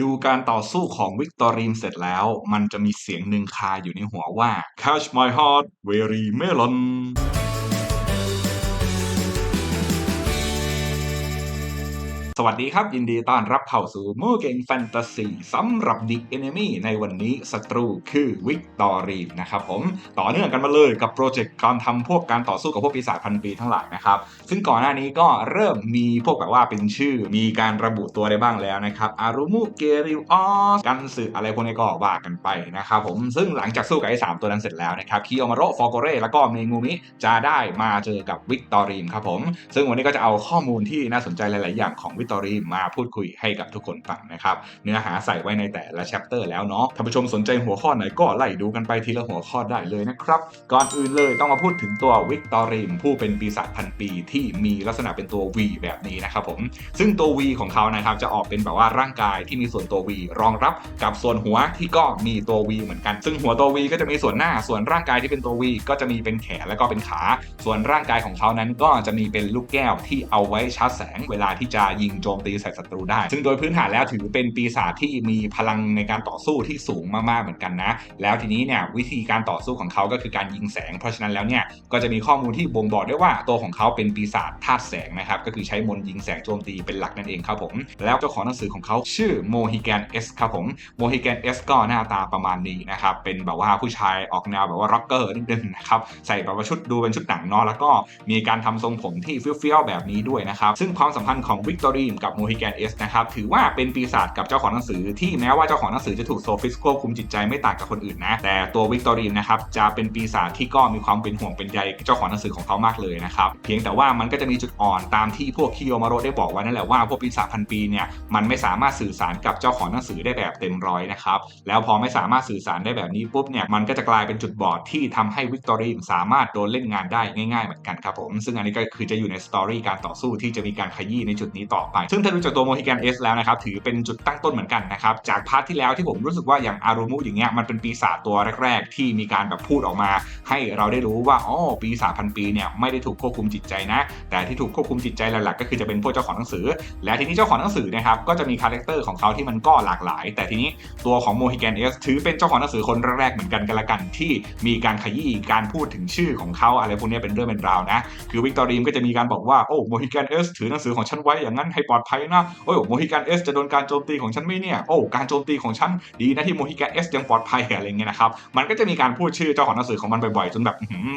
ดูการต่อสู้ของวิกตอรีนเสร็จแล้ว มันจะมีเสียงหนึ่งคาอยู่ในหัวว่า Catch my heart very melon สวัสดีครับ ยินดีต้อนรับเข้าสู่มูเกงแฟนตาซีสำหรับดิเอนมี่ในวันนี้ศัตรูคือวิกตอรีนนะครับผมต่อเนื่องกันมาเลยกับโปรเจกต์การทำพวกการต่อสู้กับพวกปีศาจพันปีทั้งหลายนะครับ ซึ่งก่อนหน้านี้ก็เริ่มมีพวกแบบว่าเป็นชื่อ มีการระบุตัวได้บ้างแล้วนะครับอารุมุเกริออสกันสึอะไรพวกนี้ก็ว่ากันไปนะครับผมซึ่งหลังจากสู้กับไอ้สามตัวนั้นเสร็จแล้วนะครับคิโอมาโรฟอโกเรแล้วก็เมงูมิจะได้มาเจอกับวิกตอรีนครับผมซึ่งวันนี้ก็จะเอาข้อมูลที่น่าสนใจหลาย ๆ อย่างของวิกอรีนมาพูดคุยให้กับทุกคนฟังนะครับ เนื้อหาใส่ไว้ในแต่ละแชปเตอร์แล้วเนาะท่านผู้ชมสนใจหัวข้อไหนก็ไล่ดูกันไปทีละหัวข้อได้เลยนะครับ ก่อนอื่นเลยต้องมาพูดถึงตัววิกตอรีนผู้เป็นปีศาจพันปีที่มีลักษณะเป็นตัว V แบบนี้นะครับผมซึ่งตัว V ของเขานะครับจะออกเป็นแบบว่าร่างกายที่มีส่วนตัว V รองรับกับส่วนหัวที่ก็มีตัว V เหมือนกัน ซึ่งหัวตัว V ก็จะมีส่วนหน้าส่วนร่างกายที่เป็นตัว V ก็จะมีเป็นแขนแล้วก็เป็นขา ส่วนร่างกายของเขานั้นก็จะมีเป็นลูกแก้วที่เอาไว้ชาร์จแสงเวลาที่จะยิงโจมตีใส่ศัตรูได้ ซึ่งโดยพื้นฐานแล้วถือเป็นปีศาจที่มีพลังในการต่อสู้ที่สูงมากๆเหมือนกันนะ แล้วทีนี้เนี่ยวิธีการต่อสู้ของเขาก็คือการยิงแสง เพราะฉะนั้นแล้วเนี่ยก็จะมีข้อมูลที่บ่งบอกได้ว่าตัวของเขาเป็นปีศาจธาตุแสงนะครับก็คือใช้มนยิงแสงโจมตีเป็นหลักนั่นเองครับผม แล้วเจ้าของหนังสือของเขาชื่อโมฮิแกนเอสครับผมโมฮิแกนเอสก็หน้าตาประมาณนี้นะครับเป็นแบบว่าผู้ชายออกแนวแบบว่าร็อกเกอร์นิดนึงนะครับใส่แบบว่าชุดดูเป็นชุดหนังเนาะแล้วก็มีการทำทรงผมที่เฟี้ยวๆแบบนี้ด้วยนะครับซึ่งความสัมพันธ์ของวิกตอรีนกับโมฮิแกนเอสนะครับถือว่าเป็นปีศาจกับเจ้าของหนังสือที่แม้ว่าเจ้าของหนังสือจะถูกโซฟิสควบคุมจิตใจไม่ต่างกับคนอื่นนะแต่ตัววิกตอรีนนะครับจะเป็นปีศาจที่ก็มีความเป็นห่วงเป็นใยเจ้าของหนังสือของเขามากเลยนะครับเพียงแต่ว่ามันก็จะมีจุดอ่อนตามที่พวกคิโยมาโรได้บอกไว้นั่นแหละว่าพวกปีศาจพันปีเนี่ยมันไม่สามารถสื่อสารกับเจ้าของหนังสือได้แบบเต็มร้อยนะครับแล้วพอไม่สามารถสื่อสารได้แบบนี้ปุ๊บเนี่ยมันก็จะกลายเป็นจุดบอดที่ทำให้วิกตอรีนสามารถโดนเล่นงานได้ง่ายๆ เหมือนกันครับผมซึ่งอันนี้ก็คือจะอยู่ในสตอรี่การต่อสู้ที่จะมีการขยี้ในจุดนี้ต่อไป ซึ่งถ้าดูจากตัวโมฮิแกนเอสแล้วนะครับถือเป็นจุดตั้งต้นเหมือนกันนะครับจากพาร์ทที่แล้วที่ผมรู้สึกว่าอย่างอารุมุอย่างเงี้ยมันเป็นปีศาจตัวแรก ๆ ที่มีการแบบพูดออกมา ให้เราได้รู้ว่าอ๋อปีศาจพันปีเนี่ยไม่ได้ถูกควบคุมจิตใจนะ แต่ที่ถูกควบคุมจิตใจหลักๆก็คือจะเป็นพวกเจ้าของหนังสือ และทีนี้เจ้าของหนังสือนะครับก็จะมีคาแรคเตอร์ของเขาที่มันก็หลากหลาย แต่ทีนี้ตัวของโมฮิแกนเอสถือเป็นเจ้าของหนังสือคนแรกๆเหมือนกันกันละกันที่มีการขยี้การพูดถึงชื่อของเขาอะไรพวกนี้เป็นเรื่องเป็นราวนะคือวิกตอรีมก็จะมีการบอกว่าโอ้โมฮิแกนเอสถือหนังสือของฉันไว้อย่างนั้นให้ปลอดภัยนะโอ้ยโมฮิแกนเอสจะโดนการโจมตีของฉันไหมเนี่ยโอ้การโจมตีของฉันดีนะที่โมฮิแกนเอสยังปลอดภัยอะไรเงี้ยนะครับมันก็จะมีการพูดชื่อเจ้าของหนังสือของมันบ่อยๆจนแบบ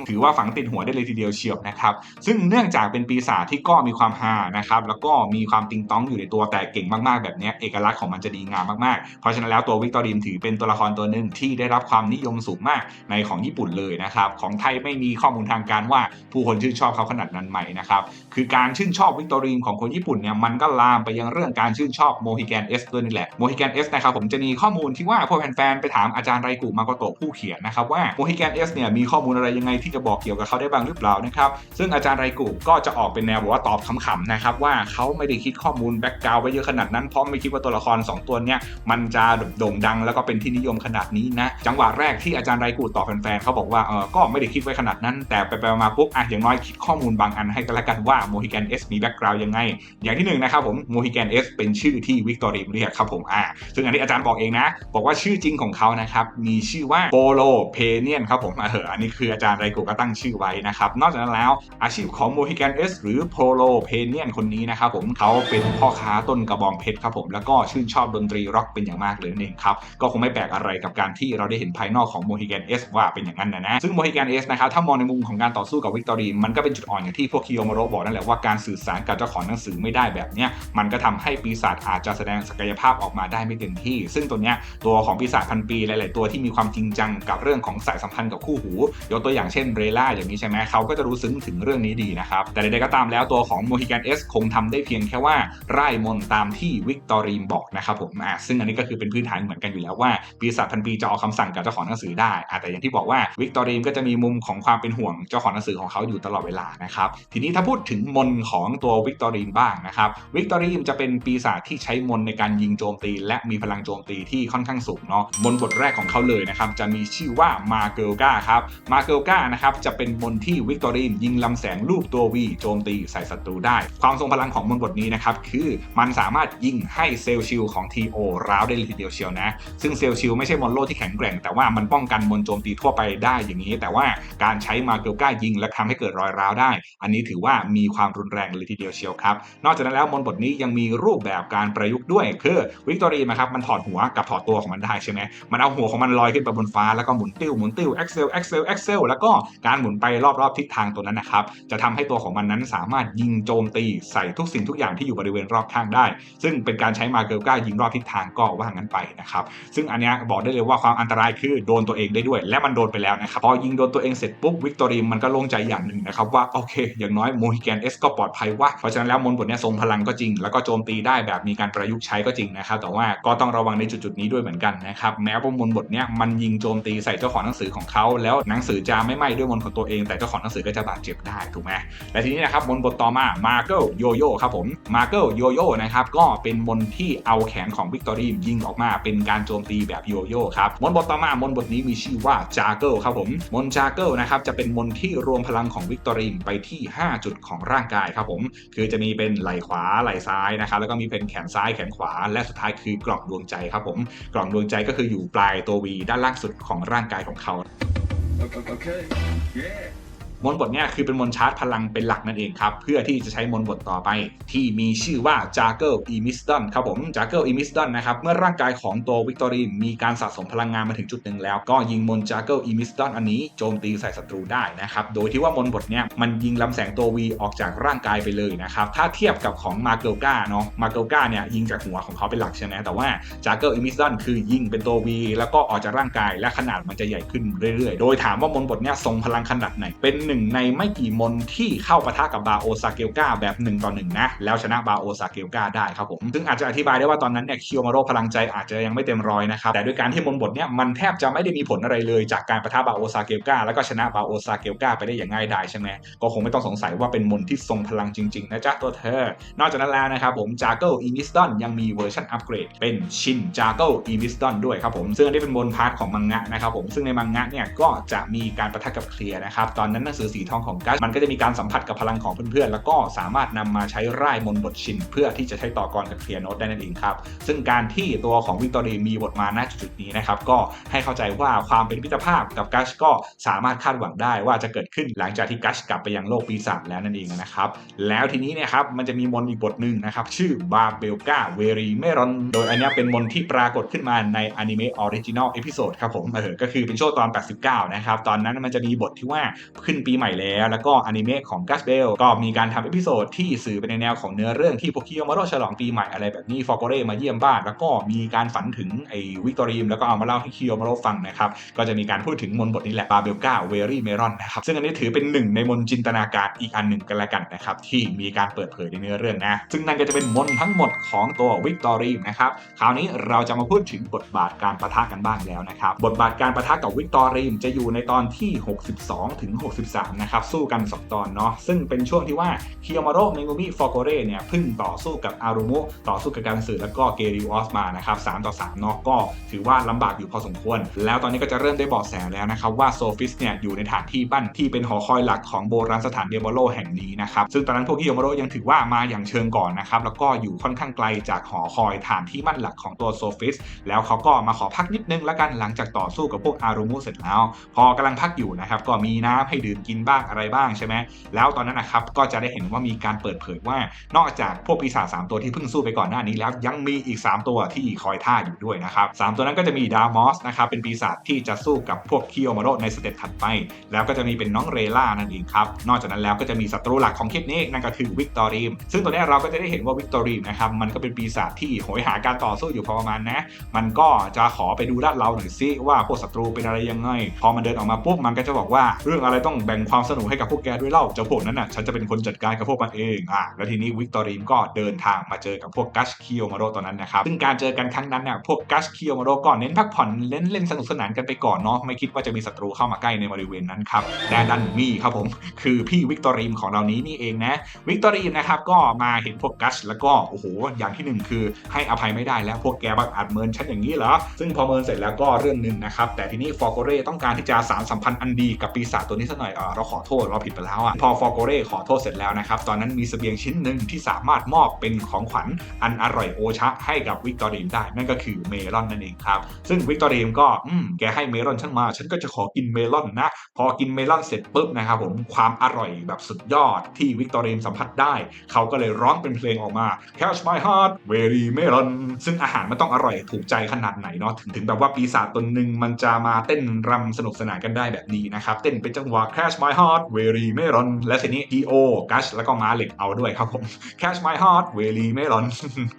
ถือว่าฝังติดหัวได้เลยทีเดียวเชียวนะครับซึ่งเนื่องจากเป็นปีศาจที่ก็มีความฮานะครับแล้วก็มีความติงต้องอยู่ในตัวแต่เก่งมากๆแบบนี้เอกลักษณ์ของมันจะดีงามมากๆ เพราะฉะนั้นแล้วตัววิกตอรีนถือเป็นตัวละครตัวหนึ่งที่ได้รับความนิยมสูงมากในของญี่ปุ่นเลยนะครับของไทยไม่มีข้อมูลทางการว่าผู้คนชื่นชอบเขาขนาดนั้นไหมนะครับคือการชื่นชอบวิกตอรีนของคนญี่ปุ่นเนี่ยมันก็ลามไปยังเรื่องการชื่นชอบโมฮิแกนเอสด้วยนี่แหละโมฮิแกนเอสนะครับผมจะมีข้อมูลที่ว่าพวกแฟนๆไปถามอาจารย์ไรกุมาโกโตะผู้เขียนนะครับว่าโมฮิแกนเอสเนี่ยมีข้อมูลอะไรยังไงที่จะบอกเกี่ยวกับเขาได้บ้างหรือเปล่านะครับซึ่งอาจารย์ไรกุก็จะออกเป็นแนวบอกว่าตอบขำๆนะครับว่าเขาไม่ได้คิดข้อมูลแบ็กกราวไว้เยอะขนาดนั้นเพราะไม่คิดว่าตัวละคร 2 ตัวเนี้ยมันจะโด่งดังแล้วก็เป็นที่นิยมขนาดนี้นะจังหวะแรกที่อาจารย์ไรกุตอบแฟนๆเขาบอกว่าเออก็ไม่ได้คิดไว้ขนาดนั้น แต่ไปๆมาปุ๊บอะอย่างน้อยคิดข้อมูลบางอันให้กันละกันว่าโมฮิแกนเอสมีแบ็กกราวยังไง อย่างที่หนึ่งนะครับผมโมฮิแกนเอสเป็นชื่อที่วิกตอรีเรียกครับผมอ่าซึ่งอันนี้อาจารย์บอกเองนะ บอกว่าชื่อจริงของเขานะครับมีชื่อว่าโปโลเพเนียนครับผมเอออันนี้คืออาจารย์ไรกุก็ตั้งชื่อไว้นะครับนอกจากนั้นแล้วอาชีพของโมฮิแกนเอสหรือโปโลเพเนียนคนนี้นะครับผมเขาเป็นพ่อค้าต้นกระบองเพชรครับผมแล้วก็ชื่นชอบดนตรีร็อกเป็นอย่างมากเลยนั่นเองครับก็คงไม่แปลกอะไรกับการที่เราได้เห็นภายนอกของโมฮิแกนเอสว่าเป็นอย่างนั้นนะนะซึ่งโมฮิแกนเอสนะครับถ้ามองในมุมของการต่อสู้กับวิกตอรีมันก็เป็นจุดอ่อนอย่างที่พวกคิโยมาโรบอกนั่นแหละว่าการสื่อสารกับเจ้าของหนังสือไม่ได้แบบนี้ยมันก็ทำให้ปีศาจอาจจะแสดงศักยภาพออกมาได้ไม่เต็มที่ ซึ่งตัวเนี้ยตัวของปีศาจพันปีหลาย ๆ ตัวที่มีความจริงจังกับเรื่องของสายสัมพันธ์กับคู่หู ยกตัวอย่างเช่นเรล่าอย่างนี้ใช่ไหมเขาก็จะรู้ซึ้งถึงเรื่องนี้ดีนะครับ แต่ใด ๆ ก็ตามแล้วตัวของโมฮิแกนเอสคงทำได้เพียงแค่ว่าไร่มนตามที่วิกตอรีนบอกนะครับผมอ่าซึ่งอันนี้ก็คือเป็นพื้นฐานเหมือนกันอยู่แล้วว่าปีศาจพันปีจะออกคำสั่งกับเจ้าของหนังสือได้แต่อย่างที่บอกว่าวิกตอรีนก็จะมีมุมของความเป็นห่วงเจ้าของหนังสือของเขาอยู่ตลอดเวลานะครับทีนี้ถ้าพูดถึงมนของตัววิกตอรีนบ้างนะครับวิกตอรีมจะเป็นปีศาจที่ใช้มนในการยิงโจมตี และมีพลังโจมตีที่ค่อนข้างสูงเนาะมนบทแรกของเขาเลยนะครับจะมีชื่อว่ามาเกลกาครับมาเกลกานะครับจะเป็นมนที่วิกตอรีมยิงลำแสงรูปตัววีโจมตีใส่ศัตรูได้ ความทรงพลังของมนบทนี้นะครับคือมันสามารถยิงให้เซลล์ชิลของ TO ร้าวได้เลยทีเดียวเชียวนะซึ่งเซลล์ชิลไม่ใช่มอนโลที่แข็งแกร่ง แต่ว่ามันป้องกันมนโจมตีทั่วไปได้อย่างนี้ แต่ว่าการใช้มาเกลกายิงและทำให้เกิดรอยร้าวได้ อันนี้ถือว่ามีความรุนแรงเลยทีเดียวเชียวครับนอกจากนั้นแล้วมนบทนี้ยังมีรูปแบบการประยุกต์ด้วย คือวิกตอรีนะครับมันถอดหัวกับถอดตัวของมันได้ใช่ไหมมันเอาหัวของมันลอยขึ้นไปบนฟ้าแล้วก็หมุนติ้วหมุนติ้ว Excel Excel Excel แล้วก็การหมุนไปรอบๆทิศทางตัวนั้นนะครับจะทำให้ตัวของมันนั้นสามารถยิงโจมตีใส่ทุกสิ่งทุกอย่างที่อยู่บริเวณรอบข้างได้ ซึ่งเป็นการใช้มาเกลกายิงรอบทิศทางก็ว่างั้นไปนะครับซึ่งอันนี้บอกได้เลยว่าความอันตรายคือโดนตัวเองได้ด้วย และมันโดนไปแล้วนะครับพอยิงโดนตัวเองเสร็จปุ๊บวิกตอรีมันก็โล่งใจอย่างหนึ่งนะครับว่าโอเค อย่างน้อยโมฮิแกนเอสก็ปลอดภัยว่าเพราะฉะนั้นแล้วมนบทนี้ทรงพลังก็จริง แล้วก็โจมตีได้แบบมีการประยุกต์ใช้ก็จริงนะครับ แต่ว่าก็ต้องระวังในจุดๆนี้ด้วยเหมือนกันนะครับ แม้ว่ามนต์บทเนี้ยมันยิงโจมตีใส่เจ้าของหนังสือของเขา แล้วหนังสือจะไม่ไหม้ด้วยมนต์ของตัวเอง แต่เจ้าของหนังสือก็จะบาดเจ็บได้ถูกไหมและทีนี้นะครับมนต์บทต่อมามาเกิลโยโย่ครับผมมาเกิลโยโย่นะครับก็เป็นมนต์ที่เอาแขนของวิกตอรียิงออกมาเป็นการโจมตีแบบโยโย่ครับมนต์บทต่อมามนต์บทนี้มีชื่อว่าจาเกิลครับผมมนต์จาเกิลนะครับจะเป็นมนต์ที่รวมพลังของวิกตอรีไปที่ 5 จุดของร่างกายครับผมคือจะมีเป็นไหล่ขวาไหล่ซ้ายนะครับแล้วก็มีเป็นแขนซ้ายแขนขวา และสุดท้ายคือกล่องดวงใจครับผมกล่องดวงใจก็คืออยู่ปลายตัววีด้านล่างสุดของร่างกายของเขา Okay. Yeah. มนต์บทเนี้ยคือเป็นมนต์ชาร์จพลังเป็นหลักนั่นเองครับ เพื่อที่จะใช้มนต์บทต่อไป ที่มีชื่อว่า j a g e l e m i s t o n ครับผม j a g e l e m i s t o n นะครับ เมื่อร่างกายของตัววิกตอรีมีการสะสมพลังงานมาถึงจุดหนึ่งแล้ว ก็ยิงมนต์ j a g e l e m i s t o n อันนี้โจมตีใส่ศัตรูได้นะครับ โดยที่ว่ามนต์บทเนี้ยมันยิงลำแสงตัววีออกจากร่างกายไปเลยนะครับ ถ้าเทียบกับของมาเกลกาเนาะมาเกลกาเนี่ยยิงจากหัวของเขาเป็นหลักใช่ไหมแต่ว่า j a g e l e m i s t o n คือยิงเป็นตัววีแล้วก็ออกจากร่างกายและขนาดมันจะใหญ่ขึ้นเรื่อยๆ โดยถามว่ามนต์บทเนี้ยทรงพลังขนาดไหนเป็นหนึ่งในไม่กี่มนที่เข้าปะทะกับบาโอซาเกลกาแบบ1ต่อ1นะแล้วชนะบาโอซาเกลกาได้ครับผมซึ่งอาจจะอธิบายได้ว่าตอนนั้นเนี่ยคิโอมาโรพลังใจอาจจะยังไม่เต็มร้อยนะครับแต่ด้วยการที่มนบทเนี่ยมันแทบจะไม่ได้มีผลอะไรเลยจากการปะทะบาโอซาเกลกาแล้วก็ชนะบาโอซาเกลกาไปได้อย่างง่ายดายใช่ไหมก็คงไม่ต้องสงสัยว่าเป็นมนที่ทรงพลังจริงๆนะจ๊ะตัวเธอ นอกจากนั้นแล้วนะครับผมจาร์เกิลอีมิสตันยังมีเวอร์ชันอัปเกรดเป็นชินจาร์เกิลอีมิสตันด้วยครับผมซึ่งอันนี้เป็นบนพาร์ทของมังงะนะครับผมซึ่งในมังงะเนี่ยก็จะมีการประทะกับเคลียร์นะครับตอนนั้นหนังสือสีทองของกัสมันก็จะมีการสัมผัสกับพลังของเพื่อนๆ แล้วก็สามารถนำมาใช้ร่ายมนบทชิน เพื่อที่จะใช้ต่อกรกับเคลียร์โนตได้นั่นเองครับ ซึ่งการที่ตัวของวิกตอรีมีบทมาณจุดนี้นะครับก็ให้เข้าใจว่าความเป็นมิตรภาพกับกัชก็สามารถคาดหวังได้ว่าจะเกิดขึ้นหลังจากที่กัชกลับไปยังโลกปีศาจแล้วนั่นเองนะครับแล้วทีนี้เนี่ยครับมันจะมีมนอีกบทหนึ่งนะครับชื่อบาเบลกาเวรีเมรอนโดยอันนี้เป็นมนที่ปรากฏขึ้นมาในอนิเมะออริจินอลเอพิโซดครับผมเออก็คือเป็นช่วงตอน 89 นะครับตอนนั้นมันจะมีบทที่ว่าขึ้นปีใหม่แล้ว แล้วก็อนิเมะของกัสเบลก็มีการทำเอพิโซดที่สื่อไปในแนวของเนื้อเรื่องที่พวกคิโอมาโรฉลองปีใหม่อะไรแบบนี้ฟอร์โกเรมาเยี่ยมบ้าน แล้วก็มีการฝันถึงไอ้วิกตอรีมแล้วก็เอามาเล่าให้คิโอมาโรฟังนะครับก็จะมีการพูดถึงมนบทนี้แหละบาเบลกาเวรี่เมรอนนะครับซึ่งอันนี้ถือเป็นหนึ่งในมนต์จินตนาการอีกอันหนึ่งกันละกันนะครับที่มีการเปิดเผยในเนื้อเรื่องนะซึ่งนั่นก็จะเป็นมนทั้งหมดของตัววิกตอรีมนะครับคราวนี้เราจะมาพูดถึงบทบาทการประทะกันบ้างแล้วนะครับบทบาทการประทะกับวิกตอรีมจะอยู่ในตอนที่ 62ถึง3นะครับสู้กัน 2 ตอนเนาะซึ่งเป็นช่วงที่ว่าคิโอมาโรเมงูมิฟอร์โกเรเนี่ยพิ่งต่อสู้กับอารุมุต่อสู้กับการสื่อแล้วก็เกริวอสมานะครับ3ต่อ3เนาะก็ถือว่าลำบากอยู่พอสมควร แล้วตอนนี้ก็จะเริ่มได้เบาะแสแล้วนะครับว่าโซฟิสเนี่ยอยู่ในฐานที่บ้านที่เป็นหอคอยหลักของโบราณสถานเดโมโลแห่งนี้นะครับซึ่งตอนนั้นพวกคิโอมาโรยังถือว่ามาอย่างเชิงก่อนนะครับแล้วก็อยู่ค่อนข้างไกลจากหอคอยฐานที่มั่นหลักของตัวโซฟิสแล้วเขาก็มาขอพักนิดนึงแล้วกันหลังจากต่อสู้กับพวกอารุมุเสร็จแล้ว พอกำลังพักอยู่นะครับก็มีน้ำให้ดื่มกินบ้างอะไรบ้างใช่ไหมแล้วตอนนั้นนะครับก็จะได้เห็นว่ามีการเปิดเผยว่านอกจากพวกปีศาจ3ตัวที่เพิ่งสู้ไปก่อนหน้านี้แล้วยังมีอีก 3 ตัวที่คอยท่าอยู่ด้วยนะครับสามตัวนั้นก็จะมีดามอสนะครับเป็นปีศาจที่จะสู้กับพวกคิโอมาโรในสเต็ปถัดไป แล้วก็จะมีเป็นน้องเรล่านั่นเองครับนอกจากนั้นแล้วก็จะมีศัตรูหลักของคลิปนี้นั่นก็คือวิกตอรีมซึ่งตัวนี้เราก็จะได้เห็นว่าวิกตอรีมนะครับมันก็เป็นปีศาจที่โหยหาการต่อสู้อยู่พอประมาณนะมันก็จะขอไปดูลาดเราหน่อยซิว่าพวกศัตรูเป็นอะไรยังไงพอมันเดินออกมาปุ๊บมันก็จะบอกว่าเรื่องอะไรต้องแบบ่งความสนุกให้กับพวกแกด้วยเล่าเจ้าพวกนั้นน่ะฉันจะเป็นคนจัดการกับพวกมันเองอะแล้วทีนี้วิกตอรีนก็เดินทางมาเจอกับพวกกัชคิโอมาโรตอนนั้นนะครับซึ่งการเจอกันครั้งนั้นเนี่ยพวกกัชคิโอมาโรก็เน้นพักผ่อนเล่นเล่นสนุกสนานกันไปก่อนเนาะไม่คิดว่าจะมีศัตรูเข้ามาใกล้ในบริเวณนั้นครับแต่ดันมีครับผมคือพี่วิกตอรีนของเรานี้นี่เองนะวิกตอรีนนะครับก็มาเห็นพวกกัชแล้วก็โอ้โหอย่างที่หนึ่งคือให้อภัยไม่ได้แล้วพวกแกบังอาจเมินฉันอย่างนี้เหรอซึ่งพอเมินเสร็จแล้วก็เรื่องหนึ่งนะครับแต่ทีนี้ฟอร์โกเรต้องการที่จะสารสัมพันธ์อันดีกับปีศาจตัวนี้สักหน่อยเราขอโทษเราผิดไปแล้วอะพอฟอร์โกเร่ขอโทษเสร็จแล้วนะครับตอนนั้นมีเสบียงชิ้นหนึ่งที่สามารถมอบเป็นของขวัญอันอร่อยโอชะให้กับวิกตอรีนได้ นั่นก็คือเมลอนนั่นเองครับ ซึ่งวิกตอรีนก็อืมแกให้เมลอนฉันมา ฉันก็จะขอกินเมลอนนะ พอกินเมลอนเสร็จปุ๊บนะครับผมความอร่อยแบบสุดยอดที่วิกตอรีนสัมผัสได้ เขาก็เลยร้องเป็นเพลงออกมา Catch my heart very melon ซึ่งอาหารมันต้องอร่อยถูกใจขนาดไหนเนาะถึงถึงแบบว่าปีศาจตนหนึ่งมันจะมาเต้นรำสนุกสนานกันได้แบบนี้นะครับเต้นเป็นจังหวะ Catch Cash my heart very melon และทีนี้ D.O. กัชแล้วก็มาเล็กเอาด้วยครับผม Catch my heart very melon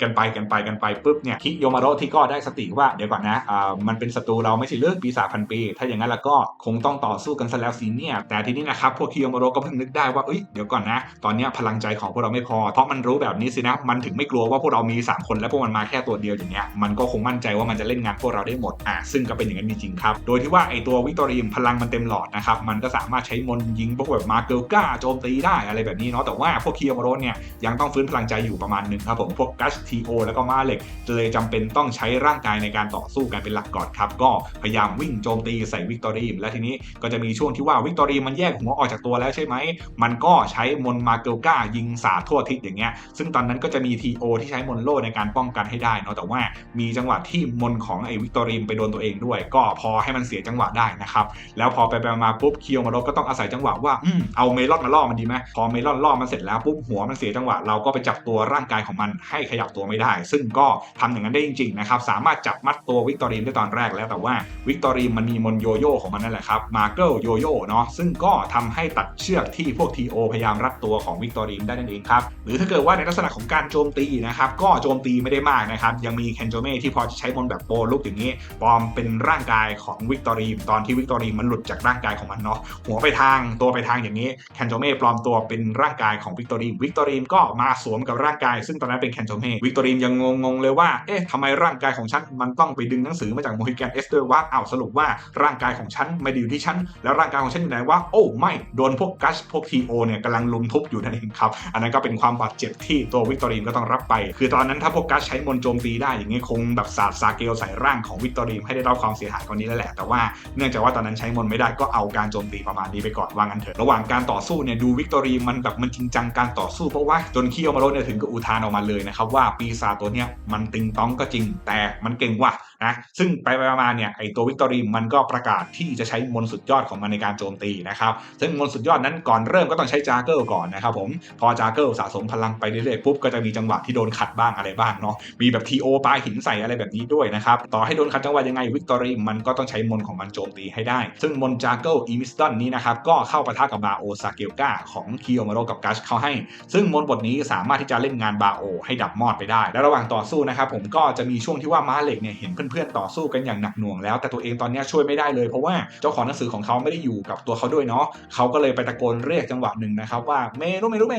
กันไปกันไปกันไปปุ๊บเนี่ยคิโยมาโรที่ก็ได้สติว่าเดี๋ยวก่อนนะอ่ามันเป็นศัตรูเราไม่ใช่เรื่องปีศาจพันปี ถ้าอย่างนั้นแล้วก็คงต้องต่อสู้กันซะแล้วสิเนี่ยแต่ทีนี้นะครับพวกคิโยมาโรก็เพิ่งนึกได้ว่าเอ้ยเดี๋ยวก่อนนะ ตอนนี้พลังใจของพวกเราไม่พอ เพราะมันรู้แบบนี้สินะมันถึงไม่กลัวว่าพวกเรามี 3 คนและพวกมันมาแค่ตัวเดียวอย่างเงี้ยมันก็คงมั่นใจว่ามันจะเล่นงานพวกเราได้หมดอะซึ่งก็เป็นอย่างนั้นจริงครับโดยที่ว่าไอตัววิกตอรีมพลังมันเต็มหลอดนะครับมันก็สามารถใช้มนยิงพวกแบบมาเกลก้าโจมตีได้อะไรแบบนี้เนาะแต่ว่าพวกเคิโยมาโรเนี่ยยังต้องฟื้นพลังใจอยู่ประมาณหนึ่งครับผมพวกกัชทีโอแล้วก็มาเล็กเลยจำเป็นต้องใช้ร่างกายในการต่อสู้กันเป็นหลักก่อนครับก็พยายามวิ่งโจมตีใส่วิกตอรีมและทีนี้ก็จะมีช่วงที่ว่าวิกตอรีมมันแยกหัวออกจากตัวแล้วใช่ไหมมันก็ใช้มนมาเกลก้ายิงสาดทั่วทิศอย่างเงี้ยซึ่งตอนนั้นก็จะมีทีโอที่ใช้มนโลในการป้องกันให้ได้เนาะแต่ว่ามีจังหวะที่มนของไอ้วิกตอรีมไปโดนตัวเองด้วย ก็พอให้มันเสียจังหวะได้นะครับแล้วพอไปไปมาปุ๊บเคียวมาโรก็ต้องอาศัยจังหวะว่าอืมเอาเมลอนมาล่อมันดีไหมพอเมลอนล่อมันเสร็จแล้วปุ๊บหัวมันเสียจังหวะเราก็ไปจับตัวร่างกายของมันให้ขยับตัวไม่ได้ ซึ่งก็ทำอย่างนั้นได้จริงๆนะครับสามารถจับมัดตัววิกตอรีนได้ตอนแรกแล้วแต่ว่าวิกตอรีนมันมีมนโยโย่ของมันนั่นแหละครับมาเกิลโยโย่เนาะซึ่งก็ทำให้ตัดเชือกที่พวกทีโอพยายามรัดตัวของวิกตอรีนได้นั่นเองครับหรือถ้าเกิดว่าในลักษณะของการโจมตีนะครับก็โจมตีไม่ได้มากนะครับยังมีเคนโจเม่ที่พอจะใช้มนแบบโปรลุกอย่างนี้ปลอมเป็นร่างกายของวิกตอรีนตอนที่วิกตอรีนมันหลุดจากร่างกายของมันเนาะหัวไปทางตัวไปทางอย่างนี้แคนโจเม่ปลอมตัวเป็นร่างกายของวิกตอรีนวิกตอรีนก็มาสวมกับร่างกาย ซึ่งตอนนั้นเป็นแคนโจเม่วิกตอรีนยังงงๆเลยว่าเอ๊ะทำไมร่างกายของฉันมันต้องไปดึงหนังสือมาจากโมฮิแกนเอสด้วยว่าอ้าวสรุปว่าร่างกายของฉันไม่ได้อยู่ที่ฉันแล้วร่างกายของฉันอยู่ไหนว่าโอ้ไม่โดนพวกกัชพวกทีโอเนี่ยกำลังลุมทุบอยู่นั่นเองครับอันนั้นก็เป็นความบาดเจ็บที่ตัววิกตอรีนก็ต้องรับไป คือตอนนั้นถ้าพวกกัชใช้มนโจมตีได้อย่างนี้คงแบบสาดซาเกลใส่ร่างของวิกตอรีนให้ได้รับความเสียหายกว่านี้แล้วแหละแต่ว่าเนื่องจากว่าตอนนั้นใช้มนไม่ได้ก็เอาการโจมตีประมาณนี้ไปก่อนวางั้นเถอะระหว่างการต่อสู้เนี่ยดูวิกตอรีมันแบบมันจริงจังการต่อสู้เพราะว่าจนขี้อมาโรเนี่ยถึงกับอุทานออกมาเลยนะครับว่าปีศาจตัวเนี้ยมันติงต้องก็จริงแต่มันเก่งว่ะนะซึ่งไปไปมาเนี่ยไอตัววิกตอรีมันก็ประกาศที่จะใช้มนต์สุดยอดของมันในการโจมตีนะครับซึ่งมนต์สุดยอดนั้นก่อนเริ่มก็ต้องใช้จาร์เกิลก่อนนะครับผมพอจาร์เกิลสะสมพลังไปเรื่อยๆปุ๊บก็จะมีจังหวะที่โดนขัดบ้างอะไรบ้างเนาะมีแบบทีโอปาหินใส่อะไรแบบนี้ด้วยนะครับต่อให้โดนขัดจังหวะยังไงวิกตอรีมันก็ต้องใช้มนของมันโจมตีให้ได้ ซึ่งมนจาเกิลอีมิสตันนี้นะครับก็เข้าปะทะกับบาโอซาเกลกาของคิโอมาโรกับกัชเขาให้ ซึ่งมนบทนี้สามารถที่จะเล่นงานบาโอให้ดับมอดไปได้ และระหว่างต่อสู้นะครับผมก็จะมีช่วงที่ว่าม้าเหล็กเนี่ยเห็นเพื่อนๆต่อสู้กันอย่างหนักหน่วงแล้วแต่ตัวเองตอนนี้ช่วยไม่ได้เลย เพราะว่าเจ้าของหนังสือของเขาไม่ได้อยู่กับตัวเขาด้วยเนาะเขาก็เลยไปตะโกนเรียกจังหวะหนึ่งนะครับว่าเมรุเมรุเม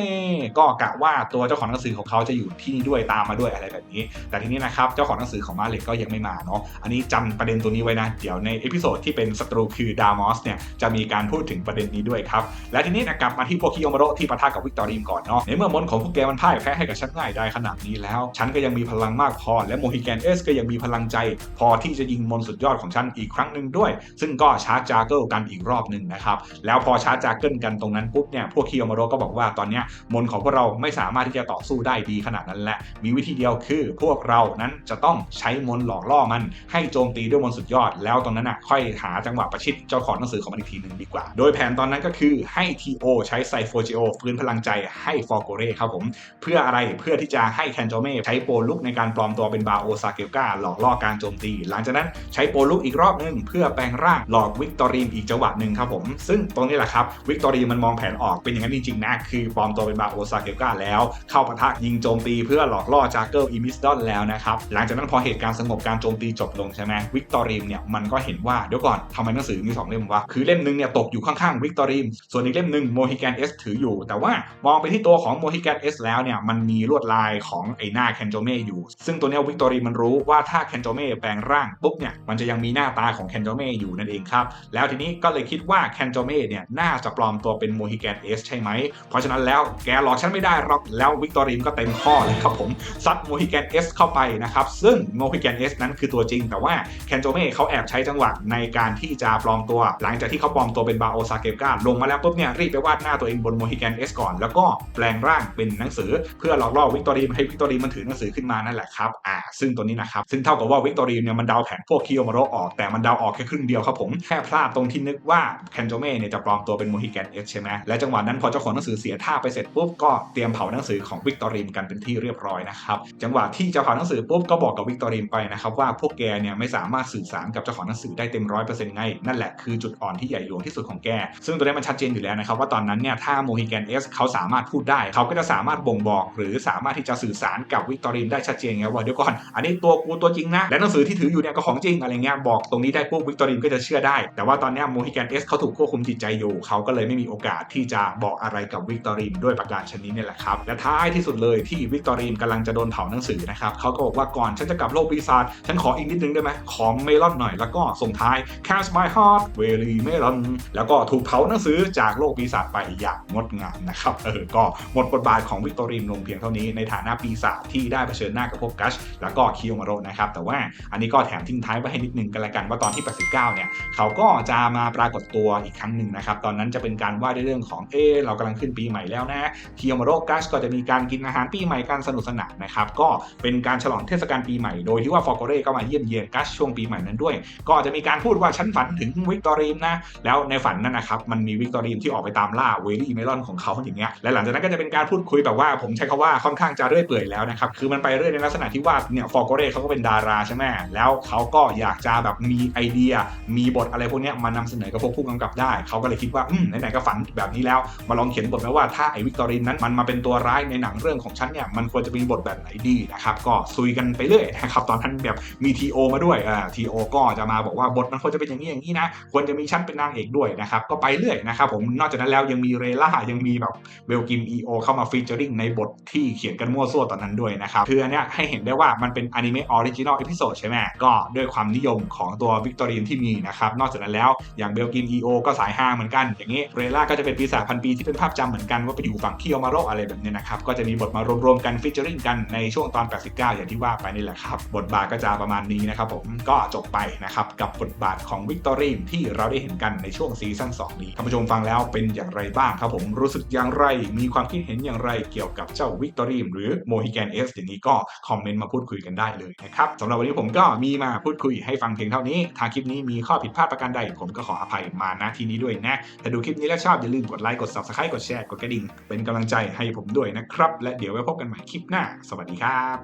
ก็กะว่าตัวเจ้าของหนังสือของเขาจะอยู่ที่นี่ด้วยตามมาด้วยอะไรแบบนี้ แต่ทีนี้นะครับเจ้าของหนังสือของม้าเหล็กก็ยังไม่มาเนาะอันนี้จำประเด็นตัวนี้ไว้นะเดี๋ยวในเอพิโซดที่เป็นศัตรูคือดามอสเนี่ยจะมีการพูดถึงประเด็นนี้ด้วยครับ และทีนี้นะกลับมาที่พวกคิโยมาโรที่ปะทะกับวิกตอรีนก่อนเนาะในเมื่อมนของพวกแกมันพ่ายแพ้ให้กับฉันง่ายได้ขนาดนี้แล้ว ฉันก็ยังมีพลังมากพอ และโมฮิแกนเอสก็ยังมีพลังใจ พอที่จะยิงมนสุดยอดของฉันอีกครั้งหนึ่งด้วย ซึ่งก็ชาร์จจาร์เกิลกันอีกรอบหนึ่งนะครับแล้วพอชาร์จจาร์เกิลกันตรงนั้นปุ๊บเนี่ยพวกคิโยมาโรก็บอกว่าตอนเนี้ยมนของพวกเราไม่สามารถที่จะต่อสู้ได้ดีขนาดนั้นแหละมีวิธีเดียวคือ พวกเรานั้นจะต้องใช้มนหลอกล่อมัน ให้โจมตีด้วยมนสุดยอด แล้วตรงนั้นอะค่อยหาจังหวะประชิดเจ้าของหนังสือของมันอีกทีหนึ่งดีกว่า โดยแผนตอนนั้นก็คือให้ทีโอใช้ไซโฟจิโอฟื้นพลังใจให้ฟอร์โกเรครับผม เพื่ออะไรเพื่อที่จะให้แคนโจเม่ใช้โปรลุกในการปลอมตัวเป็นบาโอซาเกลกาหลอกล่อการโจมตี หลังจากนั้นใช้โปรลุกอีกรอบหนึงเพื่อแปลงร่างหลอกวิกตอรีนอีกจังหวะหนึ่งครับผม ซึ่งตรงนี้แหละครับวิกตอรีนมันมองแผนออกเป็นอย่างนั้นจริงๆนะคือปลอมตัวเป็นบาโอซาเกลกาแล้ว เข้าปะทะยิงโจมตีเพื่อหลอกล่อจากเกิลอีมิสดอนแล้วนะครับหลังจากนั้นพอเหตุการณ์สงบการโจมตีจบลงใช่ไหมวิกตอรีนเนี่ยมันก็เห็นว่าเดี๋ยวก่อนทำไมหนังสือมีสองเล่มวะคือเล่มนึงเนี่ยตกอยู่ข้างๆวิกตอรีนส่วนอีกเล่มหนึ่งโมฮิแกนเอสถืออยู่ แต่ว่ามองไปที่ตัวของโมฮิแกนเอสแล้วเนี่ยมันมีลวดลายของไอหน้าแคนโจเม่อยู่ ซึ่งตัวเนี้ยวิกตอรีมันรู้ว่าถ้าแคนโจเม่แปลงร่างปุ๊บเนี่ยมันจะยังมีหน้าตาของแคนโจเม่อยู่นั่นเองครับ แล้วทีนี้ก็เลยคิดว่าแคนโจเม่เนี่ยน่าจะปลอมตัวเป็นโมฮิแกนเอสใช่ไหม เพราะฉะนั้นแล้วแกหลอกฉันไม่ได้หรอกแล้ววิกตอรีนก็เต็มข้อเลยครับผมซัดโมฮิแกนเอสเข้าไปนะครับซึ่งโมฮิแกนเอสนั้นคือตัวจริง แต่ว่าแคนโจเม่เขาแอบใช้จังหวะในการที่จะปลอมตัว หลังจากที่เขาปลอมตัวเป็นบาโอซาเกกาลงมาแล้วปุ๊บเนี่ยรีบไปวาดหน้าตัวเองบนโมฮิแกนเอสก่อน แล้วก็แปลงร่างเป็นหนังสือเพื่อหลอกล่อวิกตอรีให้วิกตอรีมันถือหนังสือขึ้นมานั่นแหละครับอ่าซึ่งตัวนี้นะครับซึ่งเท่ากับว่าวิกตอรีเนี่ยมันเดาแผนพวกคิโอมาโรออกแต่มันเดาออกแค่ครึ่งเดียวครับผมแค่พลาดตรงที่นึกว่าแคนโจเม่เนี่ยจะปลอมตัวเป็นโมฮิแกนเอสใช่ไหมและจังหวะนั้นพอเจ้าของหนังสือเสียท่าไปเสร็จปุ๊บก็เตรียมเผาหนังสือของวิกตอรีนกันเป็นที่เรียบร้อยนะครับจังหวะที่จะเผาหนังสือปุ๊บก็บอกกับวิกตอรีนไปนะครับว่าพวกแกเนี่ยไม่สามารถสื่อสารกับเจ้าของหนังสือได้เต็มร้อยเปอร์เซ็นต์ไงนั่นแหละคือจุดอ่อนที่ใหญ่หลวงที่สุดของแกซึ่งตัวนี้มันชัดเจนอยู่แล้วนะครับว่าตอนนั้นเนี่ยถ้าโมฮิแกนเอสเขาสามารถพูดได้ เขาก็จะสามารถบ่งบอก หรือสามารถที่จะสื่อสารกับวิกตอรีนได้ชัดเจนไงว่าเดี๋ยวก่อนอันนี้ตัวกูตัวจริงนะและหนังสือที่ถืออยู่เนี่ยก็ของจริงอะไรเงี้ยบอกตรงนี้ได้พวกวิกตอรีนก็จะเชื่อได้ แต่ว่าตอนนี้โมฮิแกนเอสเขาถูกควบคุมจิตใจอยู่เขาก็เลยไม่มีโอกาสที่จะบอกอะไรกับวิกตอรีนด้วยประการชนิดนี่แหละครับและท้ายที่สุดเลยที่วิกตอรีนกำลังจะโดนเผาหนังสือนะครับเขาก็บอกว่าก่อนฉันจะกลับโลกปีศาจฉันขออีกนิดนึงได้ไหมขอเมลอนหน่อยแล้วก็ส่งท้าย cast my heart very melon แล้วก็ถูกเผาหนังสือจากโลกปีศาจไปอย่างงดงามนะครับเออก็หมดบทบาทของวิกตอรีนลงเพียงเท่านี้ในฐานะปีศาจที่ได้เผชิญหน้ากับพวกกัชแล้วก็คิโอมาโรนะครับแต่ว่าอันนี้ก็แถมทิ้งท้ายไว้ให้นิดนึงกันละกันว่าตอนที่ 89 เนี่ยเขาก็จะมาปรากฏตัวอีกครั้งหนึ่งนะครับตอนนั้นจะเป็นการว่าด้วยเรื่องของเออเรากำลังขึ้นปีใหม่แล้วนะคิโอมาโรกัชก็จะมีการกินอาหารปีใหม่กันสนุกสนานนะครับก็เป็นการฉลองเทศกาลปีใหม่โดยที่ว่าฟอร์โกเร่ก็มาเยี่ยมเยียนกัชช่วงปีใหม่นั้นด้วย ก็จะมีการพูดว่าฉันฝันถึงวิกตอรีนนะแล้วในฝันนั่นนะครับมันมีวิกตอรีนที่ออกไปตามล่าเวลี่เมลอนของเขาอย่างเงี้ยและหลังจากนั้นก็จะเป็นการพูดคุยแบบว่าผมใช้คำว่าค่อนข้างจะเรื่อยเปื่อยแล้วนะครับคือมันไปเรื่อยในลักษณะที่ว่าเนี่ยฟอร์โกเรเขาก็เป็นดาราใช่ไหมแล้วเขาก็อยากจะแบบมีไอเดีย มีบทอะไรพวกเนี้ยมานำเสนอกับพวกผู้กำกับได้ เขาก็เลยคิดว่าอืมไหนๆก็ฝันแบบนี้แล้ว มาลองเขียนบทไหมว่าถ้าไอวิกตอรีนนั้นมันมาเป็นตัวร้ายในหนังเรื่องของฉันเนี่ยมันควรจะมีบทแบบไหนดีนะครับก็ซุยกันไปเรื่อยนะครับตอนนั้นแบบมีทีโอมาด้วยอ่าทีโอก็จะมาบอกว่าบทมันควรจะเป็นอย่างนี้อย่างนี้นะควรจะมีชั้นเป็นนางเอกด้วยนะครับก็ไปเรื่อยนะครับผมนอกจากนั้นแล้วยังมีเรล่ายังมีแบบเวลกิม EO เข้ามาฟีเจอริงในบทที่เขียนกันมั่วซั่วตอนนั้นด้วยนะครับคืออันเนี้ยให้เห็นได้ว่ามันเป็นอนิเมะออริจินอลเอพิโซดใช่ไหมก็ด้วยความนิยมของตัววิกตอรีนที่มีนะครับนอกจากนั้นแล้วอย่างเบลกิม EO ก็สายฮางเหมือนกัน อย่างนี้เรล่าก็จะเป็นปีศาจพันปีที่เป็นภาพจำเหมือนกันว่าไปอยู่ฝั่งคิโอมาโรอะไรแบบเนี้ยนะครับก็จะมีบทมารวมๆกันฟีเจอริงกันในช่วงตอน 89 อย่างที่ว่าไปนี่แหละครับบทบาทก็จะประมาณนี้นะครับผมก็จบไปนะครับกับบทบาทของวิกตอรีนที่เราได้เห็นกันในช่วงซีซั่น2นี้ท่านผู้ชมฟังแล้วเป็นอย่างไรบ้างครับผมรู้สึกอย่างไร มีความคิดเห็นอย่างไรเกี่ยวกับเจ้าวิกตอรีนหรือโมฮิแกนเอสอย่างนี้ก็คอมเมนต์มาพูดคุยกันได้เลยนะครับสำหรับวันนี้ผมก็มีมาพูดคุยให้ฟังเพียงเท่านี้ถ้าคลิปนี้มีข้อผิดพลาดประการใด ผมก็ขออภัยมาณที่นี้ด้วยนะถ้าดูคลิปนี้แล้วชอบอย่าลืมกดไลค์กด subscribe กดแชร์กดกระดิ่งเป็นกำลังใจให้ผมด้วยนะครับ และเดี๋ยวไว้พบกันใหม่คลิปหน้า สวัสดีครับ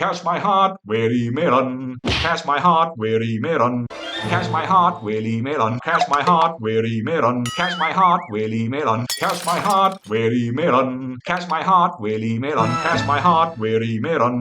Catch my heart very melon Catch my heart very melon Catch my heart very melon Catch my heart very melon Catch my heart very melon Catch my heart very melon Catch my heart very melon Catch my heart very melon